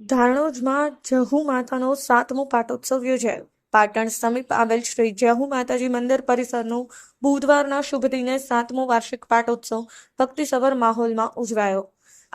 ધાણોજમાં જહુ માતાનો સાતમો પાટોત્સવ યોજાયો. પાટણ સમીપ આવેલ શ્રી જહુ માતાજી મંદિર પરિસરનું બુધવારના શુભ દિને સાતમો વાર્ષિક પાટોત્સવ ભક્તિસભર માહોલમાં ઉજવાયો.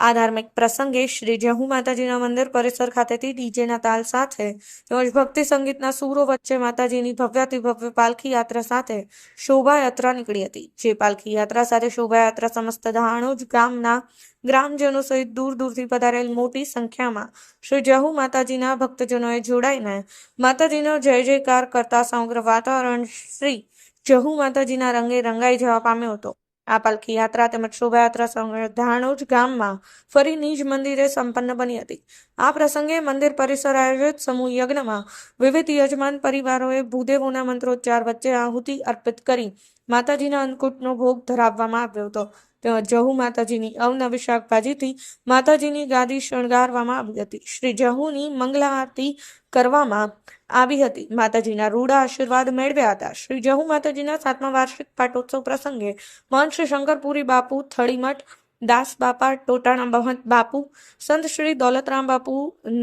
આ ધાર્મિક પ્રસંગે શ્રી જહુ માતાજીના મંદિર પરિસર ખાતેથી ડીજેના તાલ સાથે તેમજ ભક્તિ સંગીતના સૂરો વચ્ચે માતાજીની ભવ્યાતિ ભવ્ય પાલખી યાત્રા સાથે શોભાયાત્રા નીકળી હતી. જે પાલખી યાત્રા સાથે શોભાયાત્રા સમસ્ત ધાણોજ ગામના ગ્રામજનો સહિત દૂર દૂરથી પધારેલ મોટી સંખ્યામાં શ્રી જહુ માતાજીના ભક્તજનોએ જોડાઈને માતાજીનો જય જયકાર કરતા સમગ્ર વાતાવરણ શ્રી જહુ માતાજીના રંગે રંગાઈ જવા પામ્યો હતો. આ પાલખી યાત્રા તેમજ શોભાયાત્રા સમગ્ર ધાણોજ ગામમાં ફરી નિજ મંદિરે સંપન્ન બની હતી. આ પ્રસંગે મંદિર પરિસર આયોજિત, સમૂહ યજ્ઞમાં વિવિધ યજમાન પરિવારોએ ભૂદેવોના મંત્રોચ્ચાર વચ્ચે આહુતિ અર્પિત કરી માતાજીના અન્નકૂટનો ભોગ ધરાવવામાં આવ્યો હતો. તેમજ જહુ માતાજીની અવનવી શાકભાજીથી માતાજીની ગાદી શણગારવામાં આવી હતી. શ્રી જહુની મંગલા આરતી કરવામાં આવી હતી. માતાજીના રૂડા આશીર્વાદ મેળવ્યા હતા. શ્રી જહુ માતાજીના સાતમા વાર્ષિક પાટોત્સવ પ્રસંગે મહંત શ્રી શંકરપુરી બાપુ થળીમઠ દાસ બાપા, ટોટાણા મહંત બાપુ, સંત શ્રી દોલતરામ બાપુ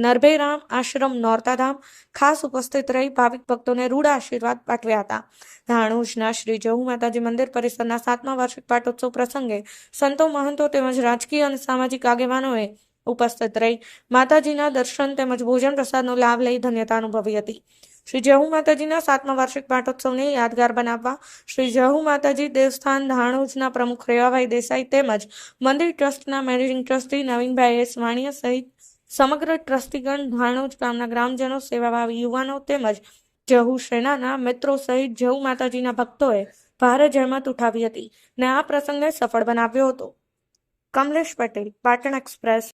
નરભેરામ આશ્રમ નોરતાધામ ખાસ ઉપસ્થિત રહી ભાવિક ભક્તોને રૂડા આશીર્વાદ પાઠવ્યા હતા. ધાણુજના શ્રી જહુ માતાજી મંદિર પરિસરના સાતમા વાર્ષિક પાટોત્સવ પ્રસંગે સંતો, મહંતો તેમજ રાજકીય અને સામાજિક આગેવાનોએ ઉપસ્થિત રહી માતાજીના દર્શન તેમજ ભોજન પ્રસાદનો લાભ લઈ ધન્યતા અનુભવી હતી. શ્રી જહુ માતાજીના સાતમા વાર્ષિક પાઠોત્સવને યાદગાર બનાવવા શ્રી જહુ માતાજી દેવસ્થાન ધાણોજના પ્રમુખ રેવાભાઈ દેસાઈ તેમજ મંદિર ટ્રસ્ટના managing trustee Navinbhai S Vaniya સહિત સમગ્ર ટ્રસ્ટીગણ ધાણોજ ગામના ગ્રામજનો, સેવાભાવી યુવાનો તેમજ જહુ સેનાના મિત્રો સહિત જહુ માતાજીના ભક્તોએ ભારે જહેમત ઉઠાવી હતી ને આ પ્રસંગે સફળ બનાવ્યો હતો. કમલેશ પટેલ, પાટણ એક્સપ્રેસ.